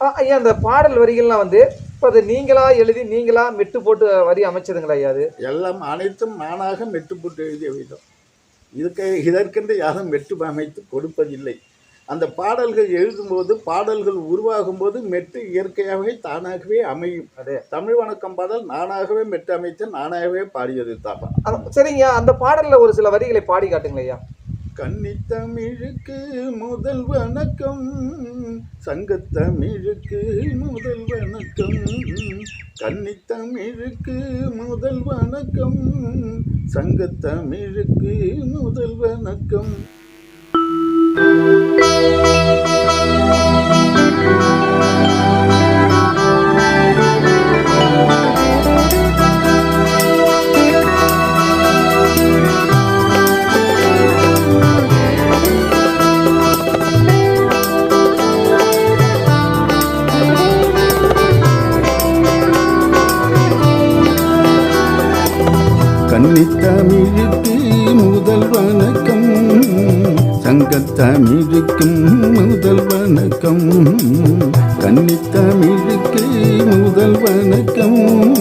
ஐயா அந்த பாடல் வரிகள்லாம் வந்து இப்போ அது நீங்களா எழுதி நீங்களா மெட்டு போட்டு வரி அமைச்சதுங்களா ஐயா அது? எல்லாம் அனைத்தும் நானாக மெட்டு போட்டு எழுதிய விதம். இதுக்கு இதற்கென்று யாரும் மெட்டு அமைத்து கொடுப்பதில்லை. அந்த பாடல்கள் எழுதும்போது பாடல்கள் உருவாகும் போது மெட்டு இயற்கையாகவே தானாகவே அமையும். அதே. தமிழ் வணக்கம் பாடல் நானாகவே மெட்டு அமைத்து நானாகவே பாடியது தான் அது- சரிங்க அந்த பாடல்ல ஒரு சில வரிகளை பாடி காட்டுங்களா ஐயா. கன்னித்தமிழுக்கு முதல் வணக்கம். சங்கத்தமிழுக்கு முதல் வணக்கம். கன்னித்தமிழுக்கு முதல் வணக்கம். சங்கத்தமிழுக்கு முதல் வணக்கம். கன்னித்தமிழுக்கு முதல் வணக்கம். சங்கத்தமிழுக்கும் முதல் வணக்கம். கன்னித்தமிழுக்கு முதல் வணக்கம்.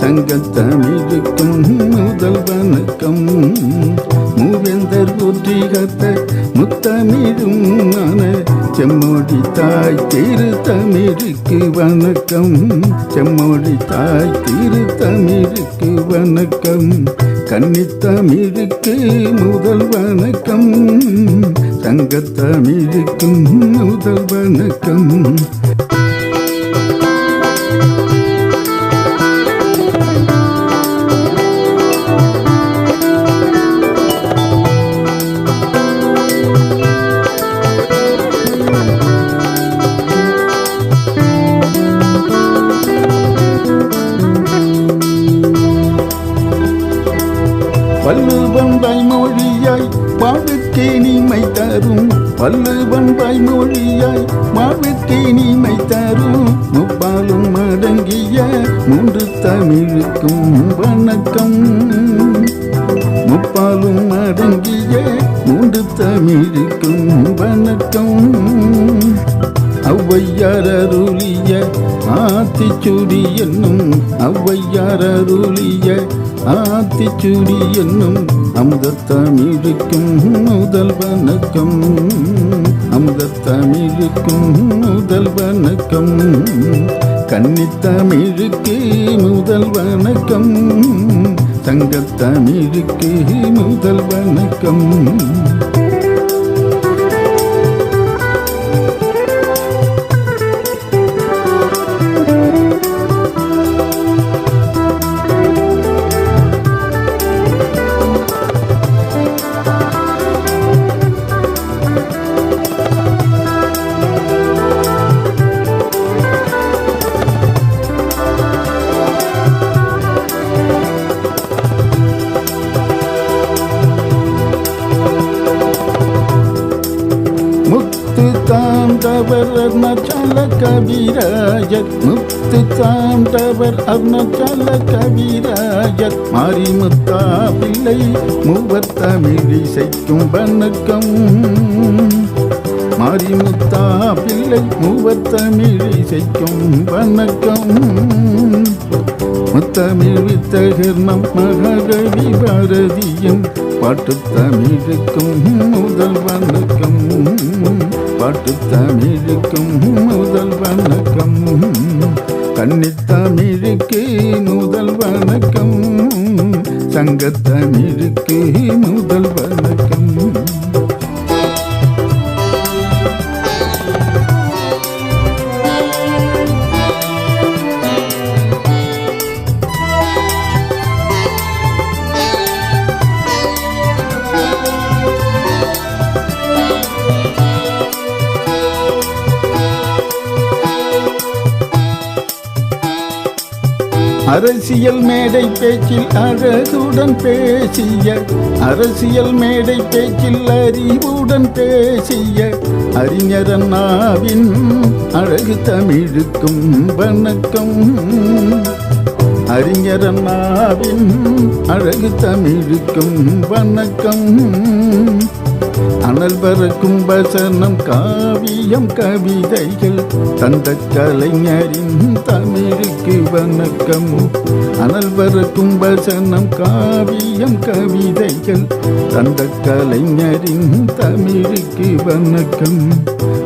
சங்கத்தமிழுக்கும் முதல் வணக்கம். மூவேந்தர் ஒற்றிகத்த முத்தமிழும் மன செம்மொழி தாய் திரு தமிழுக்கு வணக்கம். செம்மொழி தாய் திரு தமிழுக்கு வணக்கம். கன்னித்தமிழுக்கு முதல் வணக்கம். சங்கத்தமிழுக்கும் முதல் வணக்கம். வள்ளுவன் மொழியாய் வாழ்வுக்கே நீமை தரும். வள்ளுவன் மொழியாய் வாழ்வுக்கே நீமை தரும். முப்பாலும் அடங்கிய மூன்று தமிழுக்கும் வணக்கம். முப்பாலும் அடங்கிய மூன்று தமிழுக்கும் வணக்கம். ஔவையார் அருளிய ஆத்திச்சுடி என்னும் ஔவையார் அருளிய ஆத்திச்சூடி என்னும் அமுதத்தமிழுக்கும் முதல் வணக்கம். அமுதத்தமிழுக்கும் முதல் வணக்கம். கன்னித்தமிழுக்கு முதல் வணக்கம். தங்கத்தமிழுக்கு முதல் வணக்கம். அருணாச்சல கவிராஜர் முத்து சாண்டவர் அருணாச்சல கவிராஜர் மாரிமுத்தா பிள்ளை மூவர் தமிழிசைக்கும் வணக்கம் மாரிமுத்தா பிள்ளை மூவர் தமிழிசைக்கும் வணக்கம் முத்தமிழ் வித்தகர் நம் மகாகவி பாரதியின் பாட்டு தமிழுக்கும் முதல் வணக்கம் பாட்டு தமிழுக்கும் முதல் வணக்கம். கன்னித்தமிழுக்கு முதல் வணக்கம். சங்கத்தமிழுக்கு முதல் வணக்கம். அரசியல் மேடை பேச்சில் அழகுடன் பேசிய அரசியல் மேடை பேச்சில் அறிவுடன் பேசிய அறிஞர் அண்ணாவின் அழகு தமிழுக்கும் வணக்கம். அறிஞரண்ணாவின் அழகு தமிழுக்கும் வணக்கம். அனல் பறக்கும் வசனம் காவியம் கவிதைகள் தந்த கலைஞரின் தமிழுக்கு வணக்கம். அனல் பறக்கும் வசனம் காவியம் கவிதைகள் தந்த கலைஞரின் தமிழுக்கு வணக்கம்.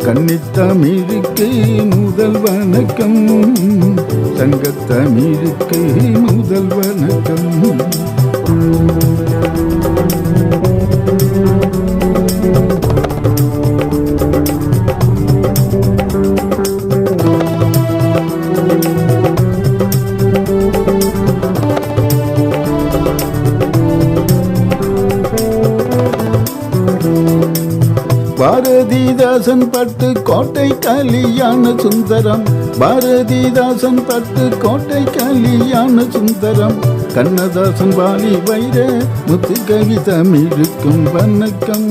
கன்னித்தமிழுக்கு முதல் வணக்கம். சங்கத்தமிழுக்கு முதல் வணக்கம். பாரதிதாசன் பட்டு கோட்டை கலியான சுந்தரம். பாரதிதாசன் பட்டு கோட்டை கலியான சுந்தரம். கண்ணதாசன் வாலி வைர முத்து கவி தமிழுக்கும் வணக்கம்.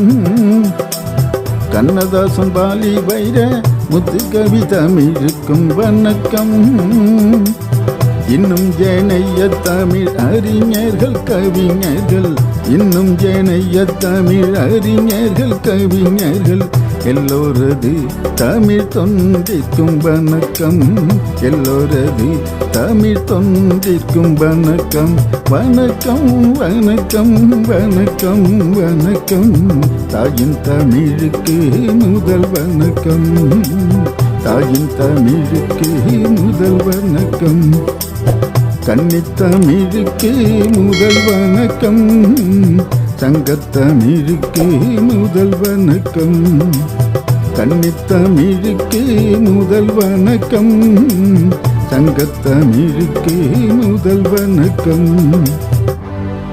கண்ணதாசன் வாலி வைர முத்து கவி தமிழுக்கும் வணக்கம். இன்னும் ஜேனைய தமிழ் அறிஞர்கள் கவிஞர்கள். இன்னும் ஜேனைய தமிழ் அறிஞர்கள் கவிஞர்கள். எல்லோரது தமிழ் தொண்டிற்கும் வணக்கம். எல்லோரது தமிழ் தொண்டிற்கும் வணக்கம். வணக்கம் வணக்கம் வணக்கம் வணக்கம். தாயின் தமிழுக்கு முதல் வணக்கம். தாயின் தமிழுக்கு முதல் வணக்கம். கன்னித்தமிழுக்கு முதல் வணக்கம். தங்கத்தமிழுக்கே முதல் வணக்கம் கன்னித்தமிழுக்கு முதல் வணக்கம் தங்கத்தமிழுக்கே முதல் வணக்கம்